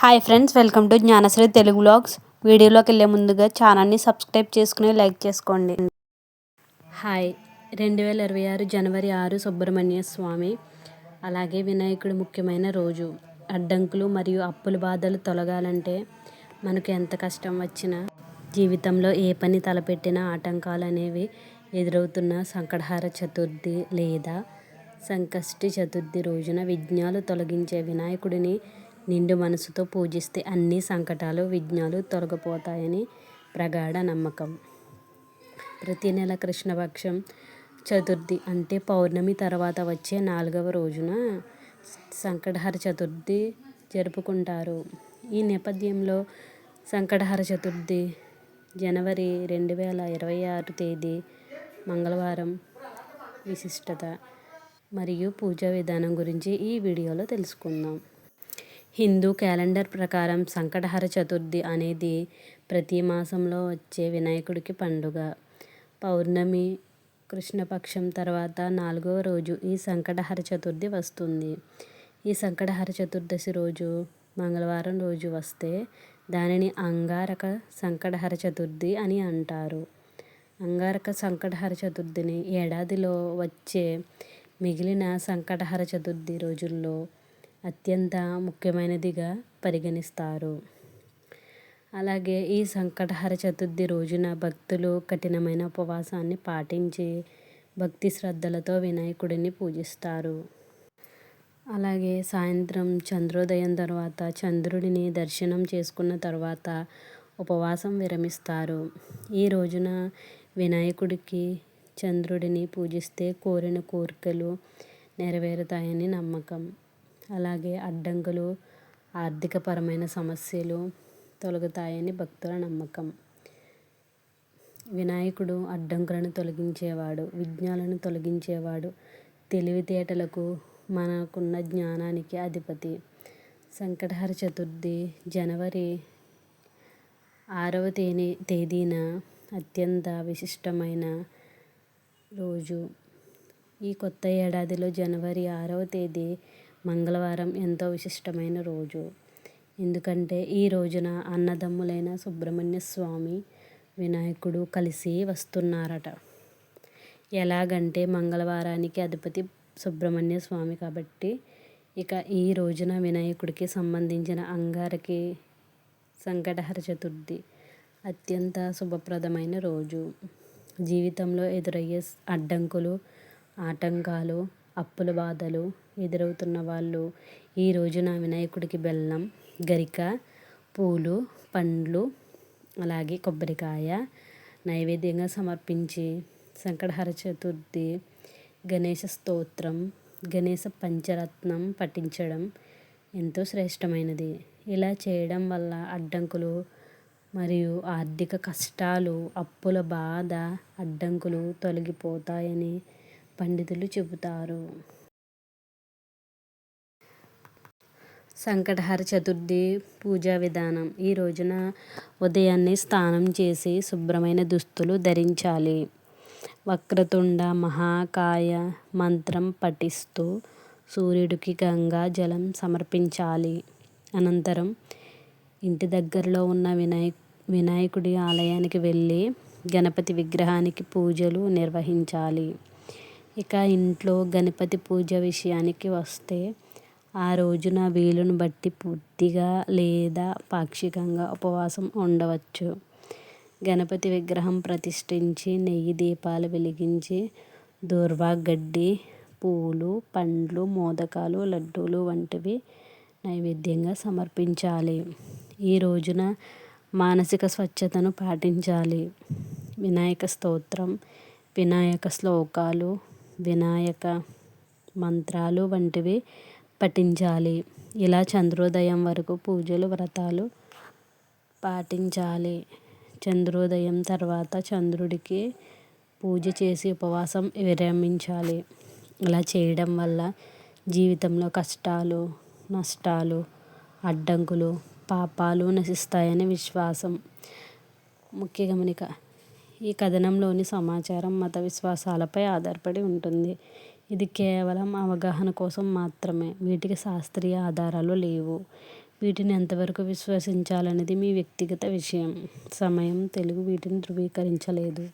Hi friends welcome to Gnanasri Telugu blogs వీడియోలోకి వెళ్ళే ముందుగా ఛానల్ని సబ్స్క్రైబ్ చేసుకుని లైక్ చేసుకోండి. హాయ్ రెండు వేల ఇరవై ఆరు జనవరి ఆరు సుబ్రహ్మణ్య స్వామి. అలాగే వినాయకుడు ముఖ్యమైన రోజు. అడ్డంకులు మరియు అప్పుల బాధలు తొలగాలంటే మనకు ఎంత కష్టం వచ్చినా జీవితంలో ఏ పని తలపెట్టినా ఆటంకాలు అనేవి ఎదురవుతున్న సంకటహార చతుర్థి లేదా సంకష్టి చతుర్థి రోజున విఘ్నాలు తొలగించే వినాయకుడిని నిండు మనసుతో పూజిస్తే అన్ని సంకటాలు విఘ్నాలు తొలగిపోతాయని ప్రగాఢ నమ్మకం. ప్రతి నెల కృష్ణపక్షం చతుర్థి అంటే పౌర్ణమి తర్వాత వచ్చే నాలుగవ రోజున సంకటహర చతుర్థి జరుపుకుంటారు. ఈ నేపథ్యంలో సంకటహర చతుర్థి జనవరి రెండు వేల ఇరవై ఆరు తేదీ మంగళవారం విశిష్టత. మరియు పూజా విధానం గురించి ఈ వీడియోలో తెలుసుకుందాం. హిందూ క్యాలెండర్ ప్రకారం సంకటహర చతుర్థి అనేది ప్రతి మాసంలో వచ్చే వినాయకుడికి పండుగ. పౌర్ణమి కృష్ణపక్షం తర్వాత నాలుగవ రోజు ఈ సంకటహర చతుర్థి వస్తుంది. ఈ సంకటహర చతుర్దశి రోజు మంగళవారం రోజు వస్తే దానిని అంగారక సంకటహర చతుర్థి అని అంటారు. అంగారక సంకటహర చతుర్థిని ఏడాదిలో వచ్చే మిగిలిన సంకటహర చతుర్థి రోజుల్లో అత్యంత ముఖ్యమైనదిగా పరిగణిస్తారు. అలాగే ఈ సంకటహర చతుర్థి రోజున భక్తులు కఠినమైన ఉపవాసాన్ని పాటించి భక్తి శ్రద్ధలతో వినాయకుడిని పూజిస్తారు. అలాగే సాయంత్రం చంద్రోదయం తర్వాత చంద్రుడిని దర్శనం చేసుకున్న తర్వాత ఉపవాసం విరమిస్తారు. ఈ రోజున వినాయకుడికి చంద్రుడిని పూజిస్తే కోరిన కోరికలు నెరవేరుతాయని నమ్మకం. అలాగే అడ్డంకులు ఆర్థికపరమైన సమస్యలు తొలగుతాయని భక్తుల నమ్మకం. వినాయకుడు అడ్డంకులను తొలగించేవాడు విఘ్నాలను తొలగించేవాడు తెలివితేటలకు మనకున్న జ్ఞానానికి అధిపతి. సంకటహర చతుర్థి జనవరి ఆరవ తేదీ తేదీన అత్యంత విశిష్టమైన రోజు. ఈ కొత్త ఏడాదిలో జనవరి ఆరవ తేదీ మంగళవారం ఎంతో విశిష్టమైన రోజు. ఎందుకంటే ఈ రోజున అన్నదమ్ములైన సుబ్రహ్మణ్య స్వామి వినాయకుడు కలిసి వస్తున్నారట. ఎలాగంటే మంగళవారానికి అధిపతి సుబ్రహ్మణ్య స్వామి కాబట్టి ఇక ఈ రోజున వినాయకుడికి సంబంధించిన అంగారకి సంకటహర చతుర్థి అత్యంత శుభప్రదమైన రోజు. జీవితంలో ఎదురయ్యే అడ్డంకులు ఆటంకాలు అప్పుల బాధలు ఎదురవుతున్న వాళ్ళు ఈ రోజున వినాయకుడికి బెల్లం గరిక పూలు పండ్లు అలాగే కొబ్బరికాయ నైవేద్యంగా సమర్పించి సంకటహర చతుర్థి గణేష స్తోత్రం గణేష పంచరత్నం పఠించడం ఎంతో శ్రేష్టమైనది. ఇలా చేయడం వల్ల అడ్డంకులు మరియు ఆర్థిక కష్టాలు అప్పుల బాధ అడ్డంకులు తొలగిపోతాయని పండితులు చెబుతారు. సంకటహర చతుర్థి పూజా విధానం. ఈ రోజున ఉదయాన్నే స్నానం చేసి శుభ్రమైన దుస్తులు ధరించాలి. వక్రతుండ మహాకాయ మంత్రం పఠిస్తూ సూర్యుడికి గంగా జలం సమర్పించాలి. అనంతరం ఇంటి దగ్గరలో ఉన్న వినాయక్ వినాయకుడి ఆలయానికి వెళ్ళి గణపతి విగ్రహానికి పూజలు నిర్వహించాలి. ఇక ఇంట్లో గణపతి పూజ విషయానికి వస్తే ఆ రోజున వీలును బట్టి పూర్తిగా లేదా పాక్షికంగా ఉపవాసం ఉండవచ్చు. గణపతి విగ్రహం ప్రతిష్ఠించి నెయ్యి దీపాలు వెలిగించి దూర్వా గడ్డి పూలు పండ్లు మోదకాలు లడ్డూలు వంటివి నైవేద్యంగా సమర్పించాలి. ఈ రోజున మానసిక స్వచ్ఛతను పాటించాలి. వినాయక స్తోత్రం వినాయక శ్లోకాలు వినాయక మంత్రాలు వంటివి పఠించాలి. ఇలా చంద్రోదయం వరకు పూజలు వ్రతాలు పాటించాలి. చంద్రోదయం తర్వాత చంద్రుడికి పూజ చేసి ఉపవాసం విరమించాలి. ఇలా చేయడం వల్ల జీవితంలో కష్టాలు నష్టాలు అడ్డంకులు పాపాలు నశిస్తాయని విశ్వాసం. ముఖ్య గమనిక ఈ కథనంలోని సమాచారం మత విశ్వాసాలపై ఆధారపడి ఉంటుంది. ఇది కేవలం అవగాహన కోసం మాత్రమే. వీటికి శాస్త్రీయ ఆధారాలు లేవు. వీటిని ఎంతవరకు విశ్వసించాలనేది మీ వ్యక్తిగత విషయం. సమయం తెలుగు వీటిని ధృవీకరించలేదు.